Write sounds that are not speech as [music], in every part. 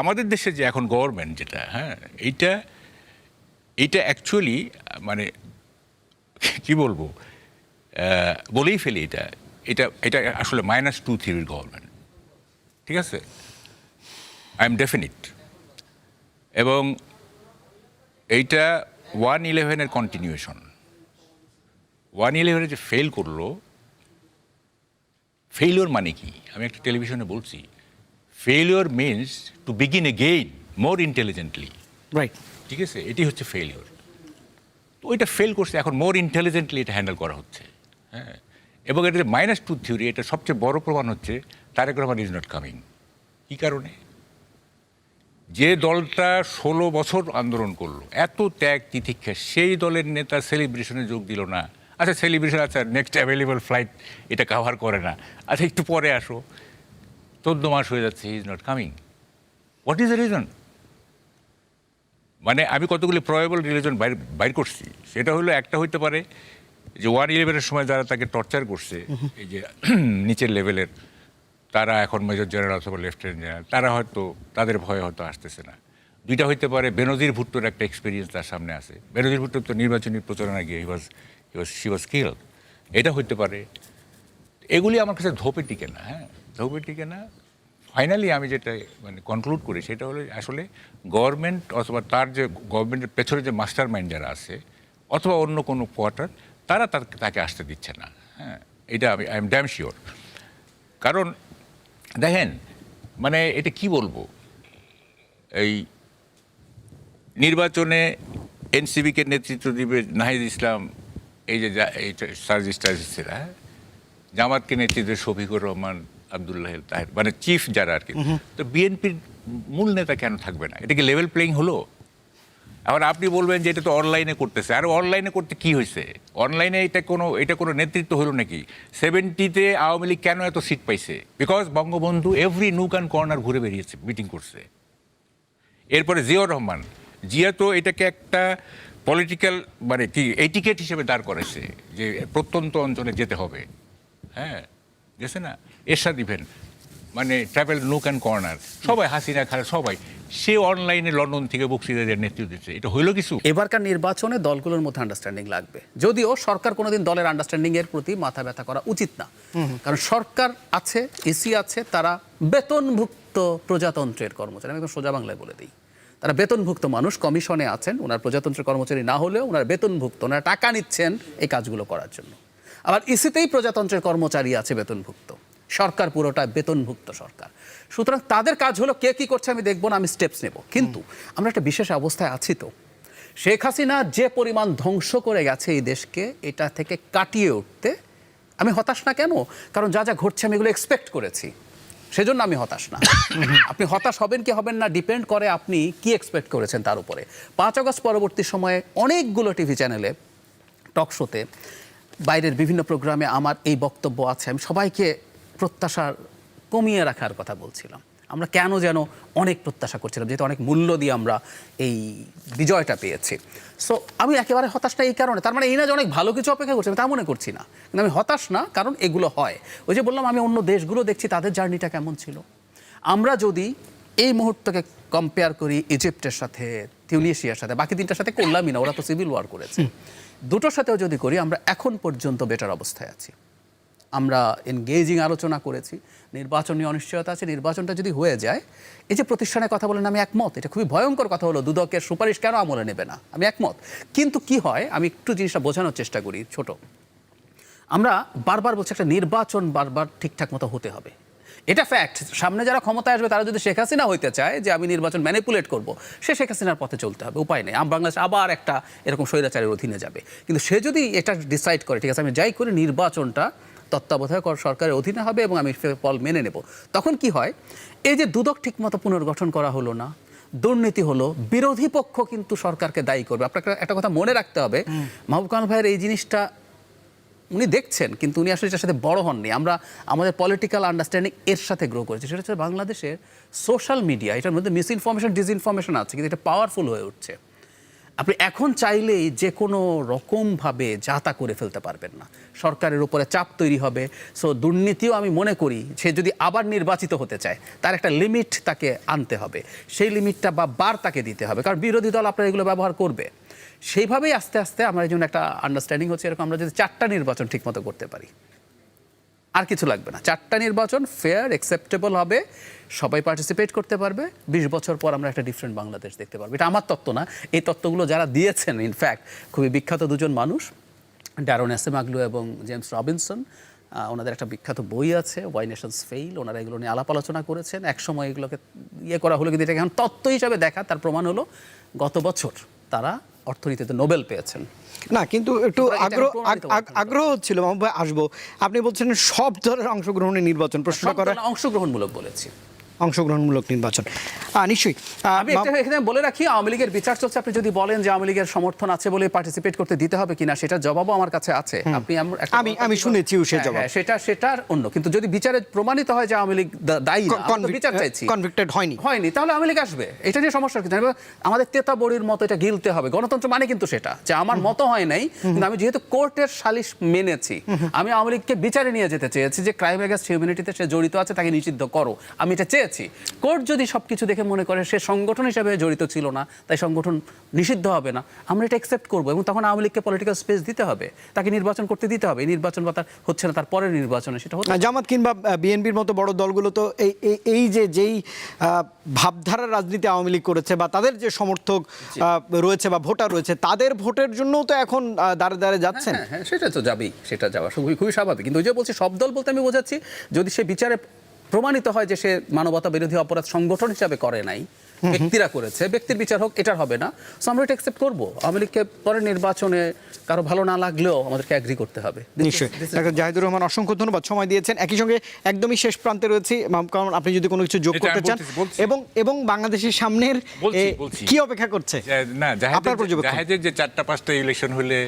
আমাদের দেশে যে এখন গভর্নমেন্ট যেটা হ্যাঁ এইটা এইটা অ্যাকচুয়ালি মানে কি বলব বলেই ফেলি এটা। এটা এটা আসলে মাইনাস টু থ্রির গভর্নমেন্ট ঠিক আছে? আই এম ডেফিনিট এবং এইটা ওয়ান ইলেভেনের কন্টিনিউয়েশন ওয়ান ইলেভেনে যে ফেল করল ফেইলিওর মানে কি? আমি একটা টেলিভিশনে বলছি। Failure means to begin again more intelligently right ঠিক আছে? এটি হচ্ছে ফেলিওর তো ওইটা ফেল করছে এখন মোর ইন্টেলিজেন্টলি এটা হ্যান্ডেল করা হচ্ছে। হ্যাঁ? এবং এটা মাইনাস টু থিওরি এটা সবচেয়ে বড় প্রমাণ হচ্ছে Tarek Rahman is not coming কী কারণে? যে দলটা ষোলো বছর আন্দোলন করল এত ত্যাগ তিতিক্ষা সেই দলের নেতা সেলিব্রেশনে যোগ দিল না। আচ্ছা সেলিব্রেশন আচ্ছা নেক্সট অ্যাভেলেবল ফ্লাইট এটা কাভার করে না। আচ্ছা একটু পরে আসো। চোদ্দ মাস হয়ে যাচ্ছে he is not coming what is the reason মানে আমি কতগুলি প্রয়েবল রিলিজন বাইর বাইর করছি, সেটা হলো একটা হইতে পারে যে ওয়ান ইলেভেনের সময় যারা তাকে টর্চার করছে, এই যে নিচের লেভেলের তারা এখন মেজর জেনারেল অথবা লেফটেন্যান্ট জেনারেল তারা হয়তো তাদের ভয়ে হয়তো আসতেছে না। দুইটা হইতে পারে বেনজির ভুট্টোর একটা এক্সপিরিয়েন্স তার সামনে আছে। বেনজির ভুট্টোর তো নির্বাচনী প্রচারণা গিয়ে হি ওয়াজ হি ওয়াজ শি ওয়াজ কিল এটা হইতে পারে, এগুলি আমার কাছে ধোপে টিকে না হ্যাঁ। ধোপে টিকে না ফাইনালি আমি যেটা মানে কনক্লুড করি, সেটা হলো আসলে গভর্নমেন্ট অথবা তার যে গভর্নমেন্টের পেছনে যে মাস্টার মাইন্ড যারা আছে, অথবা অন্য কোনো কোয়ার্টার তারা তার- তাকে আসতে দিচ্ছে না হ্যাঁ এটা আমি আই এম ড্যাম শিওর কারণ, দেখেন মানে এটা কি বলব এই নির্বাচনে এনসিবিকে নেতৃত্ব দিবে নাহিদ ইসলাম, এই যে এই সার্জিস টার্জিসেরা হ্যাঁ? জামাতকে নেতৃত্বে শফিকুর রহমান আবদুল্লাহ তাহের মানে চিফ যারা আর কি তো বিএনপির মূল নেতা কেন থাকবে না? এটা কি লেভেল প্লেইং হলো? এখন আপনি বলবেন যে এটা তো অনলাইনে করতেছে। আর অনলাইনে করতে কি হয়েছে? অনলাইনে এটা কোনো এটা কোনো নেতৃত্ব হলো নাকি? সেভেন্টিতে আওয়ামী লীগ কেন এত সিট পাইছে? Because Bangabandhu every nook and corner ঘুরে বেরিয়েছে মিটিং করছে। এরপরে জিয়াউর রহমান, জিয়া তো এটাকে একটা পলিটিক্যাল মানে কি এটিকেট হিসেবে দাঁড় করেছে যে প্রত্যন্ত অঞ্চলে যেতে হবে। হ্যাঁ? গেছে না? এরশাদ ইভেন মানে ট্রাভেল নুক অ্যান্ড কর্নার সবাই হাসিনা খারা সবাই। সে অনলাইনে লন্ডন থেকে বক্তৃতাদের নেতৃত্ব দিচ্ছে। এটা হইল কিছু? এবারকার নির্বাচনে দলগুলোর মধ্যে আন্ডারস্ট্যান্ডিং লাগবে। যদিও সরকার কোনোদিন দলের আন্ডারস্ট্যান্ডিং এর প্রতি মাথা ব্যথা করা উচিত না। কারণ সরকার আছে এসি আছে তারা বেতনভুক্ত প্রজাতন্ত্রের কর্মচারী। আমি একদম সোজা বাংলায় বলে দিই। তারা বেতনভুক্ত মানুষ কমিশনে আছেন ওনার প্রজাতন্ত্রের কর্মচারী না হলেও ওনার বেতনভুক্ত ওনারা টাকা নিচ্ছেন এই কাজগুলো করার জন্য। আবার ইসিতেই প্রজাতন্ত্রের কর্মচারী আছে বেতনভুক্ত। সরকার পুরোটা বেতনভুক্ত সরকার। সুতরাং তাদের কাজ হলো কে কি করছে আমি দেখব না, আমি স্টেপস নেব। কিন্তু আমরা একটা বিশেষ অবস্থায় আছি তো। শেখ হাসিনা যে পরিমাণ ধ্বংস করে গেছে এই দেশকে, এটা থেকে কাটিয়ে উঠতে আমি হতাশ না কেন? কারণ যা যা ঘটছে আমি এগুলো এক্সপেক্ট করেছি। সেজন্য আমি হতাশ না। আপনি হতাশ হবেন কি হবেন না ডিপেন্ড করে আপনি কি এক্সপেক্ট করেছেন তার উপরে। পাঁচ আগস্ট পরবর্তী সময়ে অনেকগুলো টিভি চ্যানেলে টক শোতে বাইরের বিভিন্ন প্রোগ্রামে আমার এই বক্তব্য আছে। আমি সবাইকে প্রত্যাশা কমিয়ে রাখার কথা বলছিলাম। আমরা কেন যেন অনেক প্রত্যাশা করছিলাম, যেহেতু অনেক মূল্য দিয়ে আমরা এই বিজয়টা পেয়েছি। সো আমি একেবারে হতাশ না এই কারণে। তার মানে এই না যে অনেক ভালো কিছু অপেক্ষা করছি, আমি তা মনে করছি না। কিন্তু আমি হতাশ না, কারণ এগুলো হয়। ওই যে বললাম, আমি অন্য দেশগুলো দেখছি, তাদের জার্নিটা কেমন ছিল? আমরা যদি এই মুহূর্তকে কম্পেয়ার করি ইজিপ্টের সাথে, তিউনিশিয়ার সাথে, বাকি তিনটার সাথে করলামই না, ওরা তো সিভিল ওয়ার করেছে। দুটোর সাথেও যদি করি, আমরা এখন পর্যন্ত বেটার অবস্থায় আছি। আমরা এনগেজিং আলোচনা করেছি, নির্বাচন নিয়ে অনিশ্চয়তা আছে, নির্বাচনটা যদি হয়ে যায়, এই যে প্রতিষ্ঠানের কথা বলেন আমি একমত। এটা খুবই ভয়ঙ্কর কথা হলো, দুদকের সুপারিশ কেন আমলে নেবে না? আমি একমত। কিন্তু কি হয়, আমি একটু জিনিসটা বোঝানোর চেষ্টা করি, ছোট। আমরা বারবার বলছি, একটা নির্বাচন বারবার ঠিকঠাক মতো হতে হবে। এটা ফ্যাক্ট সামনে যারা ক্ষমতায় আসবে তারা যদি শেখ হাসিনা হইতে চায় যে আমি নির্বাচন ম্যানিপুলেট করব সে শেখ হাসিনার পথে চলতে হবে উপায় নেই। আম বাংলাদেশ আবার একটা এরকম স্বৈরাচারের অধীনে যাবে। কিন্তু সে যদি এটা ডিসাইড করে ঠিক আছে আমি যাই করি নির্বাচনটা তত্ত্বাবধায়ক সরকারের অধীনে হবে এবং আমি ফল মেনে নেব তখন কি হয়? এই যে দুদক ঠিকমতো পুনর্গঠন করা হলো না দুর্নীতি হলো বিরোধী পক্ষ কিন্তু সরকারকে দায়ী করবে। আপনাকে একটা কথা মনে রাখতে হবে মাহবুব কামাল ভাইয়ের এই জিনিসটা উনি দেখছেন, কিন্তু উনি আসলে এটার সাথে বড় হননি। আমরা আমাদের পলিটিক্যাল আন্ডারস্ট্যান্ডিং এর সাথে গ্রো করেছি। সেটা হচ্ছে বাংলাদেশের সোশ্যাল মিডিয়া এটার মধ্যে মিস ইনফরমেশন ডিসইনফরমেশন আছে, কিন্তু এটা পাওয়ারফুল হয়ে উঠছে। আপনি এখন চাইলেই যে কোনো রকমভাবে যাতা করে ফেলতে পারবেন না। সরকারের উপরে চাপ তৈরি হবে সো দুর্নীতিও আমি মনে করি সে যদি আবার নির্বাচিত হতে চায়, তার একটা লিমিট তাকে আনতে হবে। সেই লিমিটটা বা বার তাকে দিতে হবে, কারণ বিরোধী দল আপনার এগুলো ব্যবহার করবে। সেইভাবেই আস্তে আস্তে আমরা এই জন্য একটা আন্ডারস্ট্যান্ডিং হচ্ছে, এরকম আমরা যদি চারটা নির্বাচন ঠিকমতো করতে পারি। আর কিছু লাগবে না। চারটা নির্বাচন ফেয়ার অ্যাকসেপ্টেবল হবে। সবাই পার্টিসিপেট করতে পারবে। বিশ বছর পর আমরা একটা ডিফারেন্ট বাংলাদেশ দেখতে পারব। এটা আমার তত্ত্ব না। এই তত্ত্বগুলো যারা দিয়েছেন ইনফ্যাক্ট খুবই বিখ্যাত দুজন মানুষ ড্যারন এসেমাগলু এবং জেমস রবিনসন ওনাদের একটা বিখ্যাত বই আছে ওয়াই নেশনস ফেইল ওনারা এগুলো নিয়ে আলাপ আলোচনা করেছেন। একসময় এগুলোকে ইয়ে করা হলো কিন্তু এটাকে এখন তত্ত্ব হিসাবে দেখা। তার প্রমাণ হলো গত বছর তারা অর্থনীতিতে নোবেল পেয়েছেন। না কিন্তু একটু আগ্রহ আগ্রহ ছিল মাহবুব ভাই আসব। আপনি বলছেন সব ধরনের অংশগ্রহণে নির্বাচন প্রশ্ন করা অংশগ্রহণমূলক বলেছি। অংশগ্রহণমূলক নির্বাচন। নিশ্চয়ই। আমি এখানে বলে রাখি আওয়ামী লীগের বিচার চলছে। আপনি যদি বলেন যে আওয়ামী লীগের সমর্থন আছে বলে পার্টিসিপেট করতে দিতে হবে কিনা সেটার জবাবও আমার কাছে আছে। আপনি আমি- আমি শুনেছিও সে হ্যাঁ, জবাব। হ্যাঁ, সেটা সেটার অন্য। কিন্তু যদি বিচারে প্রমাণিত হয় যে আওয়ামী লীগ দায়ী বিচার চাইছি। কনভিক্টেড হয়নি। হয়নি তাহলে আওয়ামী লীগ আসবে। এটা নিয়ে সমস্যা কিন্তু আমাদের তেতা বড়ির মতো এটা গিলতে হবে। গণতন্ত্র মানে কিন্তু সেটা যে আমার মতো হয় নাই কিন্তু আমি যেহেতু কোর্টের সালিশ মেনেছি আমি আওয়ামী লীগকে বিচারে নিয়ে যেতে চেয়েছি যে ক্রাইম এগেন্স্ট হিউম্যানিটিতে সে জড়িত আছে তাকে নিষিদ্ধ করো। আমি এটা চেয়েছি কোর্ট যদি সবকিছু দেখে মনে করে সে সংগঠন হিসেবে জড়িত ছিল না তাই সংগঠন নিষিদ্ধ হবে না। আমরা এটা অ্যাকসেপ্ট করব এবং তখন আওয়ামী লীগকে পলিটিক্যাল স্পেস দিতে হবে। তাকে নির্বাচন করতে দিতে হবে। নির্বাচন বা তার হচ্ছে না তার পরের নির্বাচনে সেটা আহ, জামাত কিংবা বিএনপির মতো বড় দলগুলো তো এই এই- যে যেই ভাবধারার রাজনীতি আওয়ামী লীগ করেছে বা তাদের যে সমর্থক রয়েছে বা ভোটার রয়েছে তাদের ভোটের জন্যও তো এখন দাঁড়ে দাঁড়ে যাচ্ছেন। হ্যাঁ হ্যাঁ সেটা তো যাবেই। সেটা যাওয়া খুবই খুবই স্বাভাবিক। কিন্তু ওই যে বলছি সব দল বলতে আমি বোঝাচ্ছি যদি সে বিচারে প্রমাণিত হয় যে সে মানবতা বিরোধী অপরাধ সংগঠন হিসাবে করে নাই ব্যক্তিরা করেছে ব্যক্তির বিচার হোক এটার হবে না। সো আমরা এটা অ্যাকসেপ্ট করব। আওয়ামী লীগকে পরে নির্বাচনে কারও ভালো না লাগলেও আমাদেরকে অ্যাগ্রি করতে হবে। নিশ্চয়ই। ডাক্তার জাহিদুর রহমান অসংখ্য ধন্যবাদ। সময় দিয়েছেন। একই সঙ্গে একদমই শেষ প্রান্তে রয়েছি। কালাম আপনি যদি কোনো কিছু যোগ করতে চান এবং এবং বাংলাদেশের সামনের। কি অপেক্ষা করছে? না আপনার জাহেদের যে চারটা পাঁচটা ইলেকশন হলে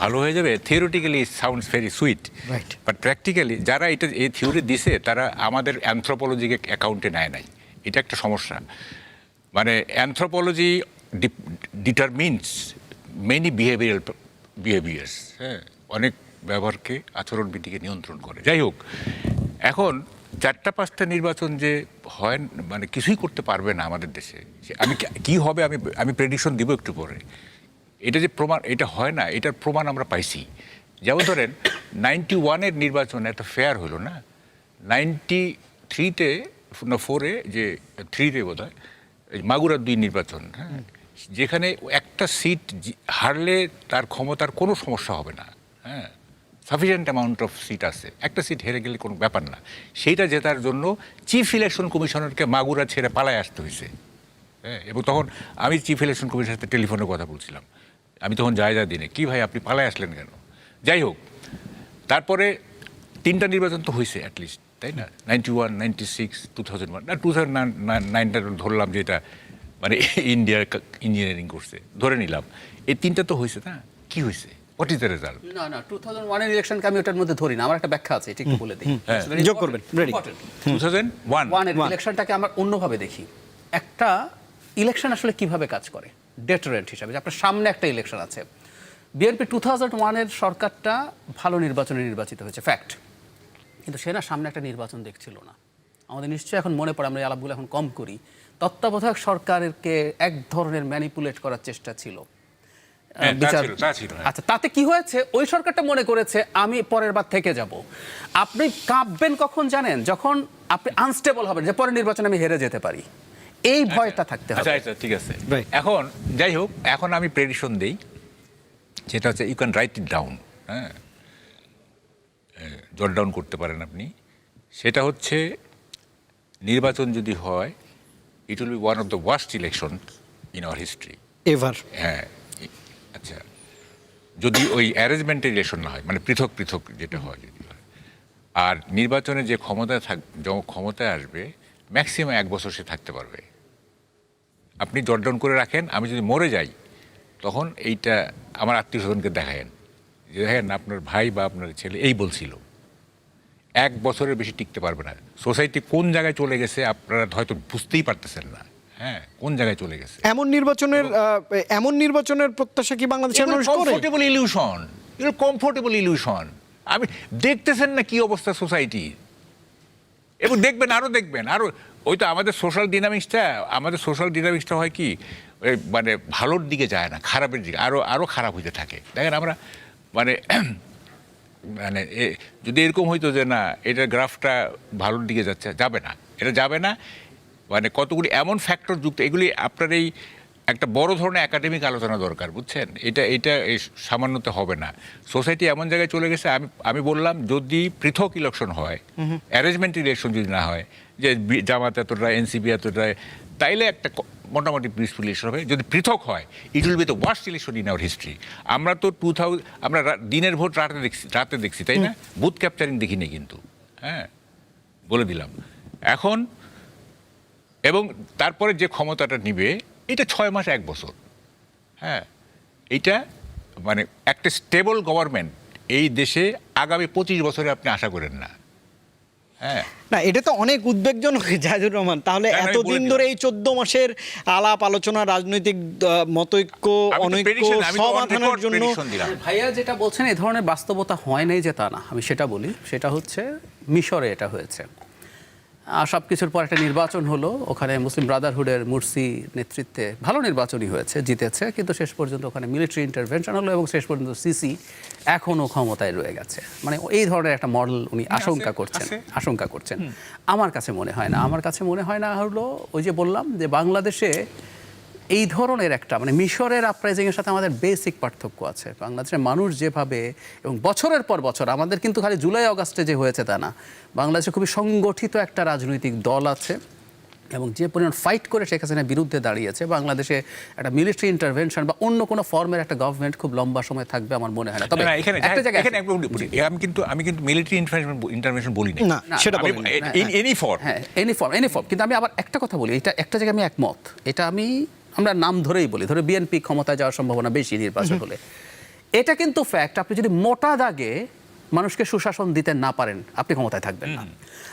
ভালো হয়ে যাবে theoretically sounds very sweet. But practically যারা এটা এই থিওরি দিছে তারা আমাদের অ্যান্থ্রোপোলজিকে অ্যাকাউন্টে নেয় নাই। এটা একটা সমস্যা। মানে anthropology determines many behavioral behaviors হ্যাঁ অনেক ব্যবহারকে আচরণবিধিকে নিয়ন্ত্রণ করে। যাই হোক এখন চারটা পাঁচটা নির্বাচন যে হয় মানে কিছুই করতে পারবে না আমাদের দেশে আমি কি হবে আমি আমি প্রেডিকশন দিব একটু পরে। এটা যে প্রমাণ এটা হয় না এটার প্রমাণ আমরা পাইছি। যেমন ধরেন নাইনটি ওয়ানের নির্বাচন এত ফেয়ার হলো না? নাইনটি থ্রিতে না ফোরে যে থ্রিতে বোধ হয় মাগুরার দুই নির্বাচন হ্যাঁ? যেখানে একটা সিট হারলে তার ক্ষমতার কোনো সমস্যা হবে না হ্যাঁ? সাফিসিয়েন্ট অ্যামাউন্ট অফ সিট আছে। একটা সিট হেরে গেলে কোনো ব্যাপার না। সেইটা জেতার জন্য চিফ ইলেকশন কমিশনারকে মাগুরা ছেড়ে পালায় আসতে হয়েছে হ্যাঁ? এবং তখন আমি চিফ ইলেকশন কমিশনের সাথে টেলিফোনে কথা বলছিলাম। আমি তখন জায়গা দিনে কি ভাই আপনি পালায় আসলেন কেন? যাই হোক তারপরে তিনটা নির্বাচন তো হয়েছে অ্যাটলিস্ট তাই না? Ninety one ninety six two thousand one না টু থাউজেন্ড নাইনটা ধরলাম যে এটা মানে ইন্ডিয়ার ইঞ্জিনিয়ারিং করছে ধরে নিলাম। এই তিনটা তো হয়েছে না? কি হয়েছে হোয়াট ইজ দ্য রেজাল্ট না না টু থাউজেন্ড ওয়ানের ইলেকশনকে আমি ওটার মধ্যে ধরি না আমার একটা ব্যাখ্যা আছে এটা একটু বলে দিই। হ্যাঁ। যোগ করবেন, important. ready. Important. Two thousand one ইলেকশনটাকে আমরা অন্যভাবে দেখি। একটা ইলেকশন আসলে কীভাবে কাজ করে? ডেটারেন্ট হিসাবে যে আপনার সামনে একটা ইলেকশন আছে। বিএনপি টু থাউজেন্ড ওয়ানের সরকারটা ভালো নির্বাচনে নির্বাচিত হয়েছে ফ্যাক্ট কিন্তু সে না সামনে একটা নির্বাচন দেখছিল না। আমাদের নিশ্চয়ই এখন মনে পড়ে আমরা আলাপগুলো এখন কম করি। তত্ত্বাবধায়ক সরকারকে এক ধরনের ম্যানিপুলেট করার চেষ্টা ছিল। হ্যাঁ, হ্যাঁ। আচ্ছা তাতে কি হয়েছে? ওই সরকারটা মনে করেছে আমি পরের বার থেকে যাব। আপনি কাঁপবেন কখন জানেন? যখন আপনি আনস্টেবল হবেন যে পরের নির্বাচনে আমি হেরে যেতে পারি। এই ভয়টা থাকতে হবে। আচ্ছা আচ্ছা ঠিক আছে। এখন যাই হোক এখন আমি প্রেডিশন দেই যেটা হচ্ছে you can write it down হ্যাঁ? জট ডাউন করতে পারেন আপনি। সেটা হচ্ছে নির্বাচন যদি হয় it will be one of the worst election in our history ever হ্যাঁ আচ্ছা। যদি ওই অ্যারেঞ্জমেন্টের ইলেকশন না হয় মানে পৃথক পৃথক যেটা হয় যদি হয়। আর নির্বাচনে যে ক্ষমতায় থাক ক্ষমতায় আসবে ম্যাক্সিমাম এক বছর সে থাকতে পারবে। আপনি জটডাউন করে রাখেন আমি যদি মরে যাই তখন এইটা আমার আত্মীয় স্বজনকে দেখায়েন। যে দেখেন আপনার ভাই বা আপনার ছেলে এই বলছিল। এক বছরের বেশি টিকতে পারবে না। সোসাইটি কোন জায়গায় চলে গেছে আপনারা হয়তো বুঝতেই পারতেছেন না। হ্যাঁ কোন জায়গায় চলে গেছে? এমন নির্বাচনের এমন নির্বাচনের প্রত্যাশা কি বাংলাদেশের মানুষ করে? কমফোর্টেবল ইলিউশন এগুলো কমফোর্টেবল ইলিউশন আমি দেখতেছেন না কি অবস্থা সোসাইটি। এবং দেখবেন আরও দেখবেন আরও ওই তো আমাদের সোশ্যাল ডিনামিক্সটা আমাদের সোশ্যাল ডিনামিক্সটা হয় কি? মানে ভালোর দিকে যায় না খারাপের দিকে আরও আরও খারাপ হইতে থাকে। দেখেন আমরা মানে [clears throat] মানে এ- যদি এরকম হইতো যে না এটার গ্রাফটা ভালোর দিকে যাচ্ছে যাবে না। এটা যাবে না মানে কতগুলি এমন ফ্যাক্টর যুক্ত এগুলি আপনার এই একটা বড় ধরনের একাডেমিক আলোচনা দরকার বুঝছেন? এটা এটা এই সামান্যতে হবে না। সোসাইটি এমন জায়গায় চলে গেছে আমি আমি বললাম যদি পৃথক ইলেকশন হয় অ্যারেঞ্জমেন্ট ইলেকশন যদি না হয় যে জামাত এতটা এনসিপি এতটা তাইলে একটা মোটামুটি পিসফুল ইলেকশন হবে। যদি পৃথক হয় it will be the worst election in our history আমরা তো টু আমরা দিনের ভোট রাতে দেখছি রাতে দেখছি তাই না? বুথ ক্যাপচারিং দেখিনি কিন্তু। হ্যাঁ বলে দিলাম। এখন এবং তারপরে যে ক্ষমতাটা নিবে এটা ছয় মাস এক বছর। হ্যাঁ এটা মানে একটা স্টেবল গভর্নমেন্ট এই দেশে আগামী পঁচিশ বছরে আপনি আশা করেন না। না এটা তো অনেক উদ্বেগজনক [laughs] জাহিদুর রহমান। তাহলে বলে এতদিন ধরে এই চোদ্দ মাসের আলাপ আলোচনা রাজনৈতিক মতৈক্য অনৈক্য সমাধানের জন্য ভাইয়া যেটা বলছেন এ ধরনের বাস্তবতা হয় নাই যে তা না। আমি সেটা বলি সেটা হচ্ছে মিশরে এটা হয়েছে। সব কিছুর পর একটা নির্বাচন হলো। ওখানে মুসলিম ব্রাদারহুডের মুরসি নেতৃত্বে ভালো নির্বাচনই হয়েছে জিতেছে কিন্তু শেষ পর্যন্ত ওখানে মিলিটারি ইন্টারভেনশন হলো এবং শেষ পর্যন্ত সিসি এখনও ক্ষমতায় রয়ে গেছে। মানে এই ধরনের একটা মডেল উনি আশঙ্কা করছেন আশঙ্কা করছেন। আমার কাছে মনে হয় না আমার কাছে মনে হয় না হলো ওই যে বললাম যে বাংলাদেশে এই ধরনের একটা মানে মিশরের আপরাইজিং এর সাথে আমাদের বেসিক পার্থক্য আছে। বাংলাদেশের মানুষ যেভাবে এবং বছরের পর বছর আমাদের কিন্তু খালি জুলাই অগাস্টে যে হয়েছে তা না। বাংলাদেশে খুবই সংগঠিত একটা রাজনৈতিক দল আছে এবং যে পরিমাণ ফাইট করে শেখ হাসিনার বিরুদ্ধে দাঁড়িয়েছে বাংলাদেশে একটা মিলিটারি ইন্টারভেনশন বা অন্য কোনো ফর্মের একটা গভর্নমেন্ট খুব লম্বা সময় থাকবে আমার মনে হয় না। তবে এখানে একটা জায়গায় এখানে আমি কিন্তু আমি কিন্তু মিলিটারি ইন্টারভেনশন বলি না সেটা আমি বলেন। ইন এনি ফর হ্যাঁ এনিফর্ম এনিফর্ম কিন্তু আমি আবার একটা কথা বলি এটা একটা জায়গায় আমি একমত। এটা আমি আমরা নাম ধরেই বলি ধরে বিএনপি ক্ষমতায় যাওয়ার সম্ভাবনা বেশি নির্বাচন হলে। এটা কিন্তু ফ্যাক্ট আপনি যদি মোটা দাগে মানুষকে সুশাসন দিতে না পারেন আপনি ক্ষমতায় থাকবেন না।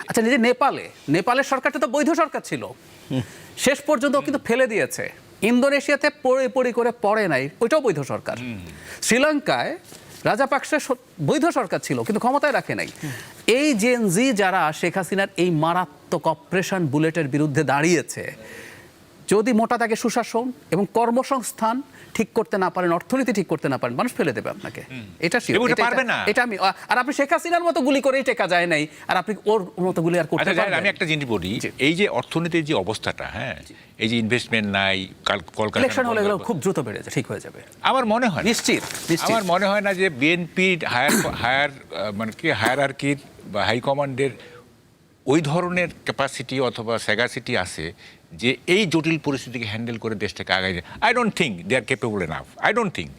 আচ্ছা নিজে নেপালে নেপালের সরকারটা তো বৈধ সরকার ছিল। শেষ পর্যন্ত কিন্তু ফেলে দিয়েছে। ইন্দোনেশিয়াতে পড়ে পড়ি করে পড়ে নাই ওইটাও বৈধ সরকার। শ্রীলঙ্কায় রাজাপাকসে বৈধ সরকার ছিল কিন্তু ক্ষমতায় রাখে নাই। এই জেন জি যারা শেখ হাসিনার এই মারাত্মক অপারেশন বুলেটের বিরুদ্ধে দাঁড়িয়েছে যদি মোটা দাগে সুশাসন এবং কর্মসংস্থান ঠিক করতে না পারেন অর্থনীতি ঠিক করতে না পারেন মানুষ ফেলে দেবে আপনাকে। এটা পারবে না। এটা আমি আর আপনি শেখ হাসিনার মতো গুলি করেই টেকা যায় নাই আর আপনি ওর মতো গুলি আর করতে আচ্ছা পারবেন। আমি একটা জিনিস বলি এই যে অর্থনীতির যে অবস্থাটা হ্যাঁ এই যে ইনভেস্টমেন্ট নাই কলকাতা ইলেকশন হলে এগুলো খুব দ্রুত বেড়ে যায় ঠিক হয়ে যাবে। আমার মনে হয় নিশ্চিত আমার মনে হয় না যে বিএনপি হায়ার হায়ার মানে কি হায়ার হায়ারার্কির বা হাইকমান্ডের ওই ধরনের ক্যাপাসিটি অথবা স্যাগাসিটি আছে যে এই জটিল পরিস্থিতিকে হ্যান্ডেল করে দেশটাকে আগায় যায় I don't think they are capable enough I don't think